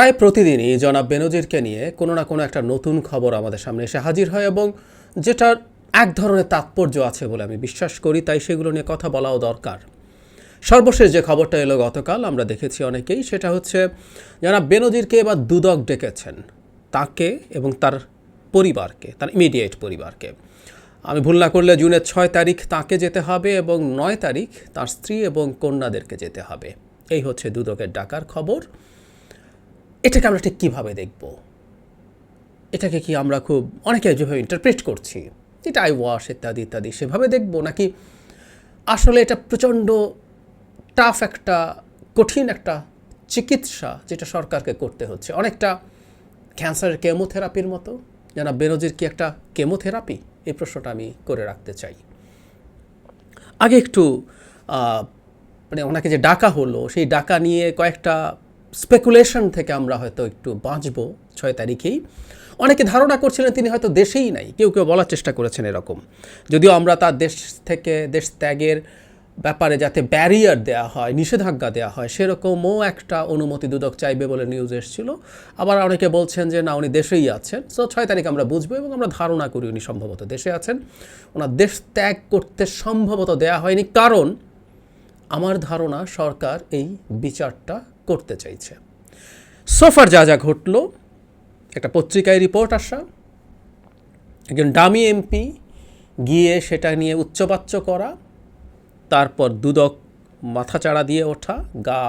প্রায় প্রতিদিনই জনাব বেনজিরকে নিয়ে কোনো না কোনো একটা নতুন খবর আমাদের সামনে এসে হাজির হয় এবং যেটার এক ধরনের তাৎপর্য আছে বলে আমি বিশ্বাস করি, তাই সেগুলো নিয়ে কথা বলাও দরকার। সর্বশেষ যে খবরটা এলো গতকাল, আমরা দেখেছি অনেকেই, সেটা হচ্ছে যারা বেনজিরকে এবার দুদক ডেকেছেন, তাকে এবং তার পরিবারকে, তার ইমিডিয়েট পরিবারকে। আমি ভুল না করলে জুনের ছয় তারিখ তাকে যেতে হবে এবং নয় তারিখ তার স্ত্রী এবং কন্যাদেরকে যেতে হবে। এই হচ্ছে দুদকের ডাকার খবর। এটাকে আমরা ঠিক কীভাবে দেখব? এটাকে কি আমরা খুব অনেকে যেভাবে ইন্টারপ্রেট করছি, এটা আই ওয়াশ ইত্যাদি ইত্যাদি সেভাবে দেখব নাকি আসলে এটা প্রচণ্ড টাফ একটা, কঠিন একটা চিকিৎসা যেটা সরকারকে করতে হচ্ছে? অনেকটা ক্যান্সারের কেমোথেরাপির মতো? যেন বেরোজির কি একটা কেমোথেরাপি এই প্রশ্নটা আমি করে রাখতে চাই। আগে একটু মানে ওনাকে যে ডাকা হলো, সেই ডাকা নিয়ে কয়েকটা স্পেকুলেশন থেকে আমরা হয়তো একটু বাঁচবো ছয় তারিখেই। অনেকে ধারণা করছিলেন তিনি হয়তো দেশেই নাই, কেউ কেউ বলার চেষ্টা করেছেন এরকম। যদিও আমরা তার দেশ থেকে, দেশ ত্যাগের ব্যাপারে যাতে ব্যারিয়ার দেওয়া হয়, নিষেধাজ্ঞা দেওয়া হয়, সেরকমও একটা অনুমতি দুদক চাইবে বলে নিউজ এসেছিল। আবার অনেকে বলছেন যে, না, উনি দেশেই আছেন। সো ছয় তারিখ আমরা বুঝব এবং আমরা ধারণা করি উনি সম্ভবত দেশে আছেন। ওনার দেশ ত্যাগ করতে সম্ভবত দেয়া হয়নি, কারণ আমার ধারণা সরকার এই বিচারটা করতে চাইছে। সোফার যা যা ঘটলো, একটা পত্রিকায় রিপোর্ট আসা, একজন ডামি এমপি গিয়ে সেটা নিয়ে উচ্চবাচ্য করা, তারপর দুদক মাথাচাড়া দিয়ে ওঠা, গা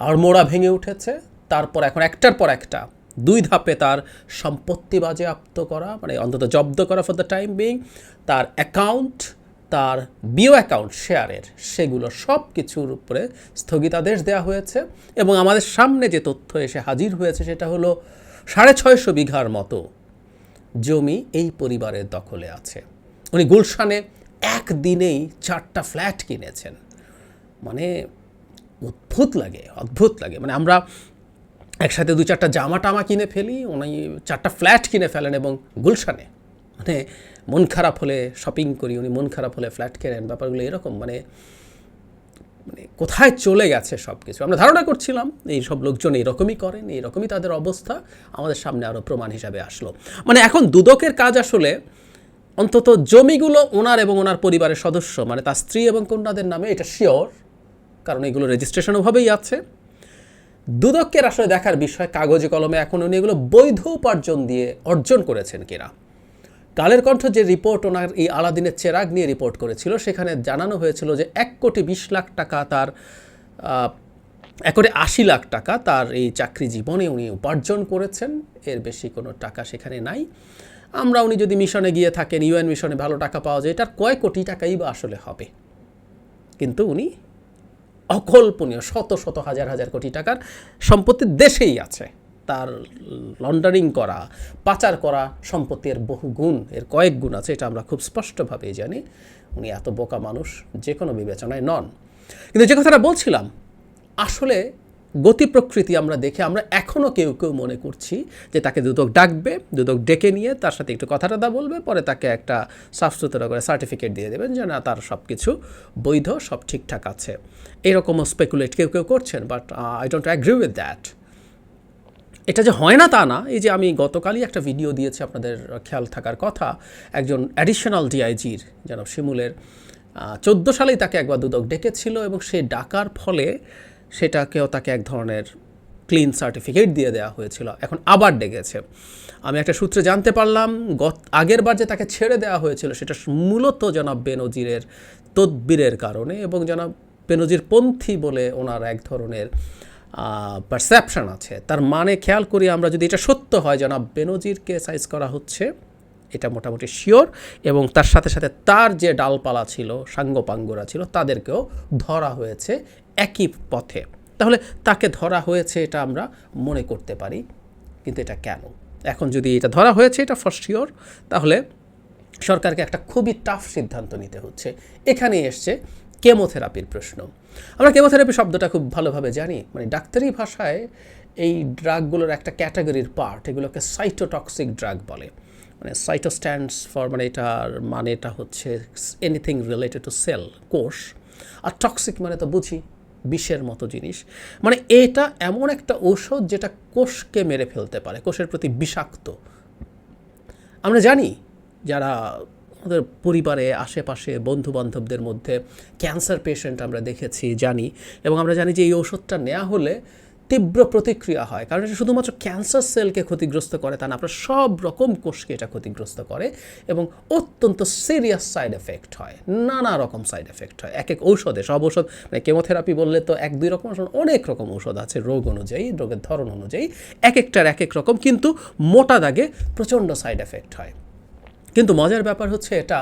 আড়মোড়া ভেঙে উঠেছে, তারপর এখন একটার পর একটা দুই ধাপে তার সম্পত্তি বাজেয়াপ্ত করা মানে অন্তত জব্দ করা ফর দ্য টাইম বিং তার অ্যাকাউন্ট তার বিও অ্যাকাউন্ট শেয়ারের সেগুলো সব কিছুর উপরে স্থগিতাদেশ দেওয়া হয়েছে এবং আমাদের সামনে যে তথ্য এসে হাজির হয়েছে সেটা হলো সাড়ে ছয়শো বিঘার মতো জমি এই পরিবারের দখলে আছে। উনি গুলশানে একদিনেই চারটা ফ্ল্যাট কিনেছেন। মানে অদ্ভুত লাগে অদ্ভুত লাগে। মানে আমরা একসাথে দু চারটা জামা টামা কিনে ফেলি, উনি চারটা ফ্ল্যাট কিনে ফেলেন এবং গুলশানে মানে মন খারাপ হলে শপিং করি, উনি মন খারাপ হলে ফ্ল্যাট কেনেন, ব্যাপারগুলো এরকম মানে মানে কোথায় চলে গেছে সব কিছু আমরা ধারণা করছিলাম এই সব লোকজন এইরকমই করেন এইরকমই তাদের অবস্থা, আমাদের সামনে আরও প্রমাণ হিসাবে আসলো। মানে এখন দুদকের কাজ আসলে অন্তত জমিগুলো ওনার এবং ওনার পরিবারের সদস্য মানে তার স্ত্রী এবং কন্যাদের নামে এটা শিওর কারণ এগুলো রেজিস্ট্রেশন ওভাবেই আছে। দুদকের আসলে দেখার বিষয়, কাগজে কলমে এখন উনি এগুলো বৈধ উপার্জন দিয়ে অর্জন করেছেন কিনা। কালের কণ্ঠ যে রিপোর্ট ওনার এই আলাদিনের চেরাগ নিয়ে রিপোর্ট করেছিল, সেখানে জানানো হয়েছিল যে এক কোটি বিশ লাখ টাকা তার এক কোটি আশি লাখ টাকা তার এই চাকরি জীবনে উনি উপার্জন করেছেন। এর বেশি কোনো টাকা সেখানে নাই। আমরা উনি যদি মিশনে গিয়ে থাকেন, ইউএন মিশনে ভালো টাকা পাওয়া যায়, এটার কয় কোটি টাকাই বা আসলে হবে? কিন্তু উনি অকল্পনীয়, শত শত হাজার হাজার কোটি টাকার সম্পত্তি দেশেই আছে। তার লন্ডারিং করা, পাচার করা সম্পত্তির বহু গুণ, এর কয়েক গুণ আছে, এটা আমরা খুব স্পষ্টভাবেই জানি। উনি এত বোকা মানুষ যে কোনো বিবেচনায় নন। কিন্তু যে কথাটা বলছিলাম, আসলে গতি প্রকৃতি আমরা দেখে আমরা এখনও কেউ কেউ মনে করছি যে তাকে দুদক ডাকবে, দুদক ডেকে নিয়ে তার সাথে একটু কথাটা বলবে, পরে তাকে একটা সাফ সুতরা করে সার্টিফিকেট দিয়ে দেবেন যে না, তার সব কিছু বৈধ, সব ঠিকঠাক আছে। এরকমও স্পেকুলেট কেউ কেউ করছেন but I don't agree with that এটা যে হয় না তা না, এই যে আমি গতকালই একটা ভিডিও দিয়েছি আপনাদের খেয়াল থাকার কথা, একজন অ্যাডিশনাল ডিআইজির যেন শিমুলের চোদ্দ সালেই তাকে একবার দুদক ডেকেছিল এবং সে ডাকার ফলে সেটাকেও তাকে এক ধরনের ক্লিন সার্টিফিকেট দিয়ে দেওয়া হয়েছিল, এখন আবার ডেকেছে। আমি একটা সূত্রে জানতে পারলাম, গত, আগের বার যে তাকে ছেড়ে দেওয়া হয়েছিল, সেটা মূলত জনাব বেনজিরের তদবিরের কারণে এবং জনাব বেনজির পন্থী বলে ওনার এক ধরনের পারসেপশন আছে। তার মানে খেয়াল করি আমরা যদি এটা সত্য হয়, জনাব বেনজিরকে সাইজ করা হচ্ছে, এটা মোটামুটি শিওর এবং তার সাথে সাথে তার যে ডালপালা ছিল, সাঙ্গপাঙ্গরা ছিল, তাদেরকেও ধরা হয়েছে একই পথে। তাহলে তাকে ধরা হয়েছে এটা আমরা মনে করতে পারি, কিন্তু এটা কেন? এখন যদি এটা ধরা হয়েছে, এটা ফর শিওর তাহলে সরকারকে একটা খুবই টাফ সিদ্ধান্ত নিতে হচ্ছে। এখানে এসছে কেমোথেরাপির প্রশ্ন। আমরা কেমোথেরাপি শব্দটা খুব ভালোভাবে জানি মানে ডাক্তারি ভাষায় এই ড্রাগগুলোর একটা ক্যাটাগরির পার্ট এগুলোকে সাইটোটক্সিক ড্রাগ বলে। মানে সাইটো স্ট্যান্ডস ফর মানে এটার মানে এটা হচ্ছে এনিথিং রিলেটেড টু সেল কোষ। আর টক্সিক মানে তো বুঝি, বিষের মতো জিনিস। মানে এটা এমন একটা ঔষধ যেটা কোষকে মেরে ফেলতে পারে, কোষের প্রতি বিষাক্ত। আমরা জানি যারা আমাদের পরিবারে, আশেপাশে বন্ধু বান্ধবদের মধ্যে ক্যান্সার পেশেন্ট আমরা দেখেছি, জানি। এবং আমরা জানি যে এই ওষুধটা নেওয়া হলে তীব্র প্রতিক্রিয়া হয়। কারণ এটা শুধুমাত্র ক্যান্সার সেলকে ক্ষতিগ্রস্ত করে তা না আপনার সব রকম কোষকে এটা ক্ষতিগ্রস্ত করে এবং অত্যন্ত সিরিয়াস সাইড এফেক্ট হয়। নানা রকম সাইড এফেক্ট হয়। এক এক ঔষধে, সব ঔষধ মানে কেমোথেরাপি বললে তো এক, দুই রকম অনেক রকম ঔষধ আছে রোগ অনুযায়ী, রোগের ধরন অনুযায়ী, এক একটার এক এক রকম, কিন্তু মোটা দাগে প্রচণ্ড সাইড এফেক্ট হয়। কিন্তু মজার ব্যাপার হচ্ছে এটা,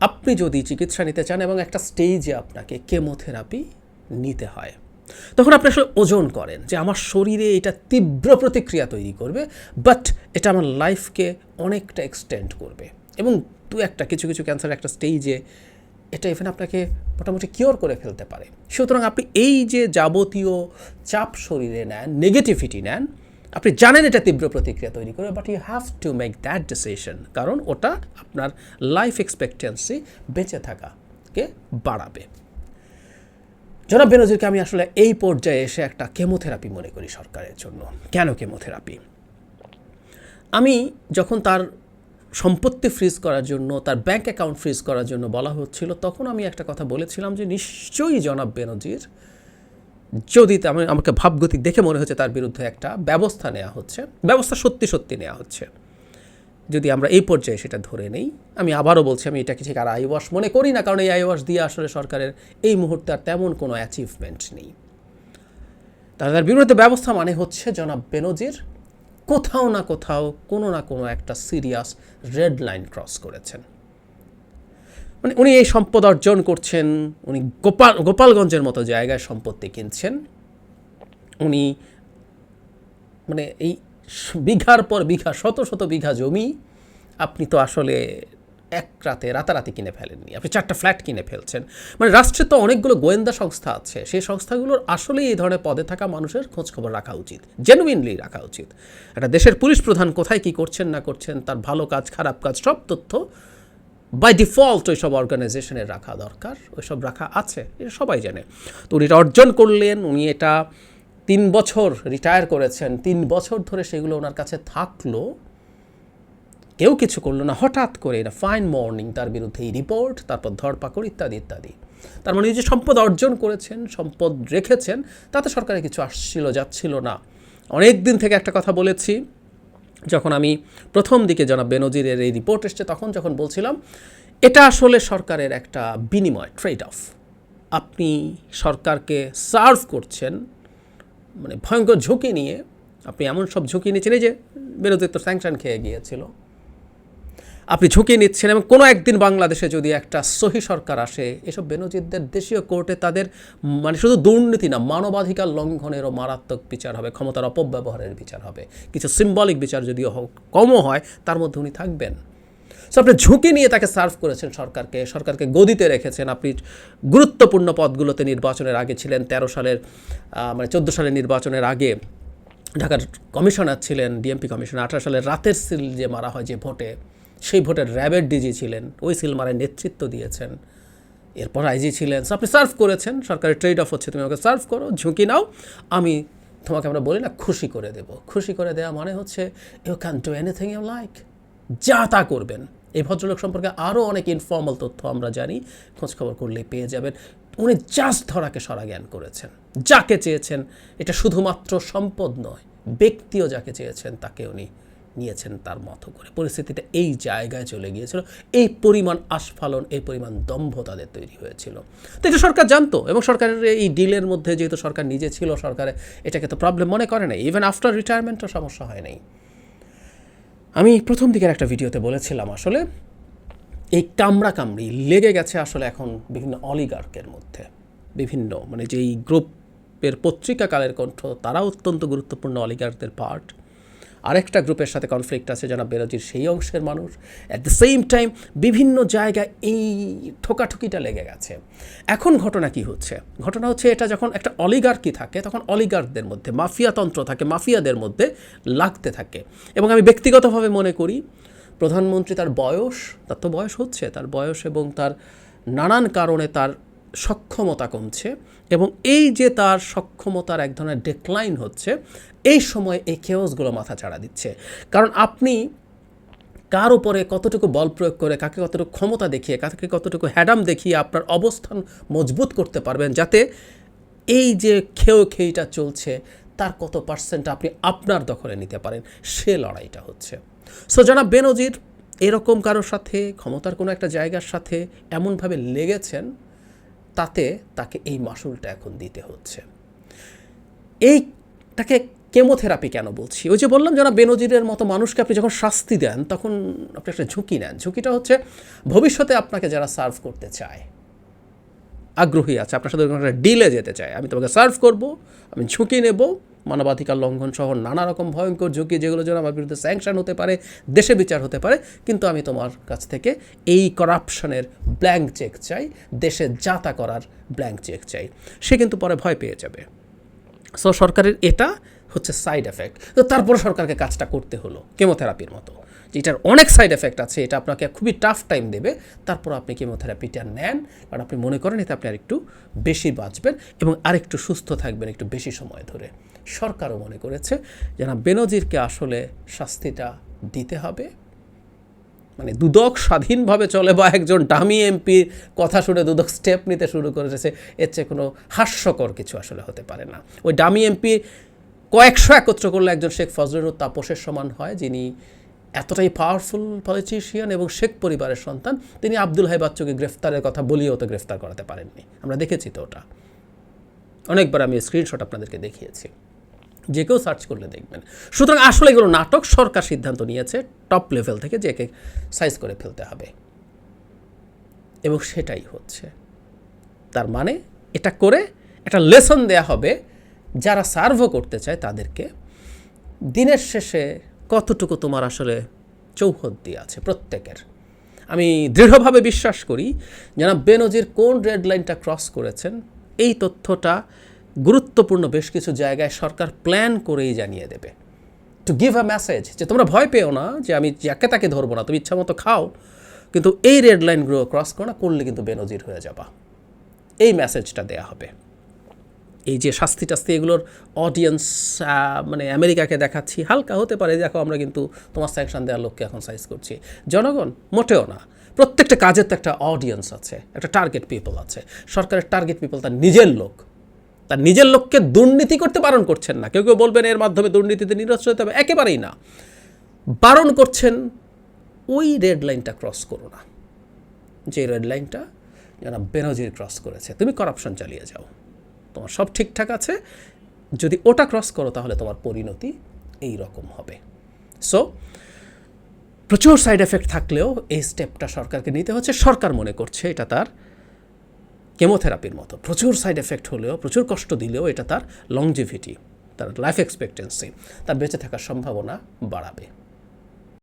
আপনি যদি চিকিৎসা নিতে চান এবং একটা স্টেজে আপনাকে কেমোথেরাপি নিতে হয়, তখন আপনি আসলে ওজন করেন যে আমার শরীরে এটা তীব্র প্রতিক্রিয়া তৈরি করবে বাট এটা আমার লাইফকে অনেকটা এক্সটেন্ড করবে। এবং দু একটা, কিছু কিছু ক্যান্সার একটা স্টেজে এটা ইভেন আপনাকে মোটামুটি কিওর করে ফেলতে পারে। সুতরাং আপনি এই যে যাবতীয় চাপ শরীরে নেন নেগেটিভিটি নেন আপনি জানেন এটা তীব্র প্রতিক্রিয়া তৈরি করবে but you have to make that decision কারণ ওটা আপনার লাইফ এক্সপেক্টেন্সি বেঁচে থাকাকে বাড়াবে। জনাব বেনজিরকে আমি আসলে এই পর্যায়ে এসে একটা কেমোথেরাপি মনে করি সরকারের জন্য। কেন কেমোথেরাপি আমি যখন তার সম্পত্তি ফ্রিজ করার জন্য, তার ব্যাংক অ্যাকাউন্ট ফ্রিজ করার জন্য বলা হচ্ছিল, তখন আমি একটা কথা বলেছিলাম যে নিশ্চয়ই জনাব বেনজির যদি আমি, আমাকে ভাবগতিক দেখে মনে হচ্ছে তার বিরুদ্ধে একটা ব্যবস্থা নেওয়া হচ্ছে, ব্যবস্থা সত্যি সত্যি নেওয়া হচ্ছে। যদি আমরা এই পর্যায়ে সেটা ধরে নেই, আমি আবারও বলছি, আমি এটাকে ঠিক আর আইওয়াশ মনে করি না, কারণ এই আইওয়াশ দিয়ে আসলে সরকারের এই মুহূর্তে আর তেমন কোনো অ্যাচিভমেন্ট নেই। তাহলে তার বিরুদ্ধে ব্যবস্থা মানে হচ্ছে, জনাব বেনজির কোথাও না কোথাও কোনো না কোনো একটা সিরিয়াস রেড লাইন ক্রস করেছেন। মানে উনি এই সম্পদ অর্জন করছেন, উনি গোপাল, গোপালগঞ্জের মতো জায়গায় সম্পত্তি কিনছেন। উনি মানে এই বিঘার পর বিঘা, শত শত বিঘা জমি আপনি তো আসলে এক রাতে রাতারাতি কিনে ফেলেননি। আপনি চারটা ফ্ল্যাট কিনে ফেলছেন। মানে রাষ্ট্রে তো অনেকগুলো গোয়েন্দা সংস্থা আছে। সেই সংস্থাগুলোর আসলেই এই ধরনের পদে থাকা মানুষের খোঁজখবর রাখা উচিত জেনুইনলি রাখা উচিত। একটা দেশের পুলিশ প্রধান কোথায় কি করছেন না করছেন, তার ভালো কাজ, খারাপ কাজ, সব তথ্য বাই ডিফল্ট ওইসব অর্গানাইজেশনের রাখা দরকার, ওইসব রাখা আছে, এটা সবাই জানে। তো উনি এটা অর্জন করলেন, উনি এটা তিন বছর রিটায়ার করেছেন, তিন বছর ধরে সেগুলো ওনার কাছে থাকল। কেউ কিছু করল না, হঠাৎ করে এটা ফাইন মর্নিং তার বিরুদ্ধে এই রিপোর্ট তারপর ধরপাকড় ইত্যাদি ইত্যাদি। তার মানে যে সম্পদ অর্জন করেছেন, সম্পদ রেখেছেন, তাতে সরকারে কিছু আসছিল, যাচ্ছিল না। অনেক দিন থেকে একটা কথা বলেছি যখন আমি প্রথম দিকে জনাব বেনজিরের এই রিপোর্ট এসছে, তখন যখন বলছিলাম, এটা আসলে সরকারের একটা বিনিময় ট্রেড অফ আপনি সরকারকে সার্ভ করছেন মানে ভয়ঙ্কর ঝুঁকি নিয়ে, আপনি এমন সব ঝুঁকি নিয়েছেন, এই যে বেরোদের তো স্যাংশন খেয়ে গিয়েছিল। আপনি ঝুঁকি নিচ্ছেন এবং কোনো একদিন বাংলাদেশে যদি একটা সহি সরকার আসে, এসব বেনজিরদের দেশীয় কোর্টে তাদের মানে শুধু দুর্নীতি না, মানবাধিকার লঙ্ঘনেরও মারাত্মক বিচার হবে, ক্ষমতার অপব্যবহারের বিচার হবে। কিছু সিম্বলিক বিচার যদিও কমও হয়, তার মধ্যে উনি থাকবেন। সো আপনি ঝুঁকি নিয়ে তাকে সার্ভ করেছেন সরকারকে সরকারকে গদিতে রেখেছেন। আপনি গুরুত্বপূর্ণ পদগুলোতে নির্বাচনের আগে ছিলেন, তেরো সালের মানে চোদ্দ সালের নির্বাচনের আগে ঢাকার কমিশনার ছিলেন ডিএমপি কমিশনার। আঠারো সালের রাতের সিল যে মারা হয়, যে ভোটে সেই ভোটের র্যাবের ডিজি ছিলেন, ওই সিলমারের নেতৃত্ব দিয়েছেন। এরপর আইজি ছিলেন আপনি সার্ভ করেছেন, সরকারের ট্রেড অফ হচ্ছে তুমি আমাকে সার্ভ করো, ঝুঁকি নাও, আমি তোমাকে আমরা বলি না খুশি করে দেব। খুশি করে দেওয়া মানে হচ্ছে you can do anything you like যা তা করবেন। এই ভদ্রলোক সম্পর্কে আরও অনেক ইনফর্মাল তথ্য আমরা জানি, খোঁজখবর করলেই পেয়ে যাবেন। উনি জাস্ট ধরাকে সরা জ্ঞান করেছেন। যাকে চেয়েছেন, এটা শুধুমাত্র সম্পদ নয়, ব্যক্তিও যাকে চেয়েছেন, তাকে উনি নিয়েছেন তার মতো করে। পরিস্থিতিটা এই জায়গায় চলে গিয়েছিল। এই পরিমাণ আস্ফালন, এই পরিমাণ দম্ভ তাদের তৈরি হয়েছিল। তো এটা সরকার জানতো এবং সরকারের এই ডিলের মধ্যে যেহেতু সরকার নিজে ছিল, সরকারে এটাকে তো প্রবলেম মনে করে নাই। ইভেন আফটার রিটায়ারমেন্টও সমস্যা হয় নাই। আমি প্রথম দিকের একটা ভিডিওতে বলেছিলাম আসলে, এই কামড়া কামড়ি লেগে গেছে আসলে এখন বিভিন্ন অলিগার্কের মধ্যে। বিভিন্ন মানে যেই গ্রুপের পত্রিকা কালের কণ্ঠ তারা অত্যন্ত গুরুত্বপূর্ণ অলিগার্কদের পার্ট আরেকটা গ্রুপের সাথে কনফ্লিক্ট আছে যারা বেরোজির সেই অংশের মানুষ। অ্যাট দ্য সেম টাইম বিভিন্ন জায়গায় এই ঠোকাঠুকিটা লেগে গেছে। এখন ঘটনা কি হচ্ছে? ঘটনা হচ্ছে এটা যখন একটা অলিগার্কি থাকে, তখন অলিগার্কদের মধ্যে, মাফিয়াতন্ত্র থাকে, মাফিয়াদের মধ্যে লাগতে থাকে। এবং আমি ব্যক্তিগতভাবে মনে করি, প্রধানমন্ত্রী তার বয়স, তার তো বয়স হচ্ছে, তার বয়স এবং তার নানান কারণে তার সক্ষমতা কমছে। এবং এই যে তার সক্ষমতার এক ধরনের ডেক্লাইন হচ্ছে, এই সময় এই কেওসগুলো মাথা চাড়া দিচ্ছে। কারণ আপনি কার উপরে কতটুকু বল প্রয়োগ করে, কাকে কতটুকু ক্ষমতা দেখিয়ে, কাকে কতটুকু হ্যাডাম দেখিয়ে আপনার অবস্থান মজবুত করতে পারবেন, যাতে এই যে খেয়েও খেয়েটা চলছে, তার কত পার্সেন্ট আপনি আপনার দখলে নিতে পারেন, সে লড়াইটা হচ্ছে। সো যারা বেনজির, এরকম কারোর সাথে, ক্ষমতার কোনো একটা জায়গার সাথে এমনভাবে লেগেছেন? তাতে তাকে এই মাসুলটা এখন দিতে হচ্ছে। এইটাকে কেমোথেরাপি কেন বলছি? ওই যে বললাম, যারা বেনজিরের মতো মানুষকে আপনি যখন শাস্তি দেন, তখন আপনি একটা ঝুঁকি নেন। ঝুঁকিটা হচ্ছে, ভবিষ্যতে আপনাকে যারা সার্ভ করতে চায়, আগ্রহী আছে, আপনার সাথে একটা ডিলে যেতে চায়, আমি তোমাকে সার্ভ করব, আমি ঝুঁকি নেব মানবাধিকার লঙ্ঘন সহ নানা রকম ভয়ঙ্কর ঝুঁকি যেগুলো যেন আমার বিরুদ্ধে স্যাংশন হতে পারে, দেশে বিচার হতে পারে। কিন্তু আমি তোমার কাছ থেকে এই করাপশনের ব্ল্যাঙ্ক চেক চাই, দেশে যাতা করার ব্ল্যাঙ্ক চেক চাই। সে কিন্তু পরে ভয় পেয়ে যাবে। সো সরকারের এটা হচ্ছে সাইড এফেক্ট তো তারপর সরকারকে কাজটা করতে হলো কেমোথেরাপির মতো। যেটার অনেক সাইড এফেক্ট আছে, এটা আপনাকে খুবই টাফ টাইম দেবে। তারপর আপনি কেমোথেরাপিটা নেন, কারণ আপনি মনে করেন এতে আপনি আরেকটু বেশি বাঁচবেন এবং আরেকটু সুস্থ থাকবেন একটু বেশি সময় ধরে। সরকারও মনে করেছে যে না বেনজিরকে আসলে শাস্তিটা দিতে হবে। মানে দুদক স্বাধীনভাবে চলে বা একজন ডামি এমপির কথা শুনে দুদক স্টেপ নিতে শুরু করেছে, এর চেয়ে কোনো হাস্যকর কিছু আসলে হতে পারে না। ওই ডামি এমপি কয়েকশো একত্র করলে একজন শেখ ফজলুর তাপসের সমান হয়, যিনি এতটাই পাওয়ারফুল পলিটিশিয়ান এবং শেখ পরিবারের সন্তান, তিনি আব্দুল হাই বাচ্চুকে গ্রেফতারের কথা বলিয়েও তো গ্রেফতার করাতে পারেননি। আমরা দেখেছি তো ওটা। অনেকবার আমি স্ক্রিনশট আপনাদেরকে দেখিয়েছি। যে কেউ সার্চ করলে দেখবেন। সুতরাং আসলে এগুলো নাটক, সরকার সিদ্ধান্ত নিয়েছে টপ লেভেল থেকে যে কে সাইজ করে ফেলতে হবে। এবং সেটাই হচ্ছে। তার মানে এটা করে একটা লেসন দেয়া হবে, যারা সার্ভও করতে চায় তাদেরকে। দিনের শেষে কতটুকু তোমার আসলে চৌহদ্দি আছে প্রত্যেকের? আমি দৃঢ়ভাবে বিশ্বাস করি যেন বেনজির কোন রেড লাইনটা ক্রস করেছেন, এই তথ্যটা গুরুত্বপূর্ণ বেশ কিছু জায়গায় সরকার প্ল্যান করেই জানিয়ে দেবে। টু গিভ আ মেসেজ যে তোমরা ভয় পেও না যে আমি যাকে তাকে ধরবো না, তুমি ইচ্ছা মতো খাও, কিন্তু এই রেড লাইনগুলো ক্রস করো না, করলে কিন্তু বেনজির হয়ে যাবা। এই মেসেজটা দেয়া হবে। এই যে শাস্তি টাস্তি এগুলোর অডিয়েন্স মানে আমেরিকাকে দেখাচ্ছি, হালকা হতে পারে, দেখো আমরা কিন্তু তোমার স্যাংশন দেওয়ার লোককে এখন সাইজ করছি। জনগণ মোটেও না, প্রত্যেকটা কাজের তো একটা অডিয়েন্স আছে, একটা টার্গেট পিপল আছে। সরকারের টার্গেট পিপল তার নিজের লোক, তার নিজের লোককে দুর্নীতি করতে বারণ করছেন না। কেউ কেউ বলবেন এর মাধ্যমে দুর্নীতিতে নিরস্ত হতে হবে, একেবারেই না। বারণ করছেন, ওই রেড লাইনটা ক্রস করো না। যে রেড লাইনটা যেন বেনজির ক্রস করেছে, তুমি করাপশন চালিয়ে যাও। তোমার সব ঠিকঠাক আছে। যদি ওটা ক্রস করো তাহলে তোমার পরিণতি এই রকম হবে। সো প্রচুর সাইড এফেক্ট থাকলেও এই স্টেপটা সরকারকে নিতে হচ্ছে। সরকার মনে করছে এটা তার কেমোথেরাপির মতো। প্রচুর সাইড এফেক্ট হলেও, প্রচুর কষ্ট দিলেও এটা তার লংজিভিটি তার লাইফ এক্সপেক্টেন্সি তার বেঁচে থাকার সম্ভাবনা বাড়াবে।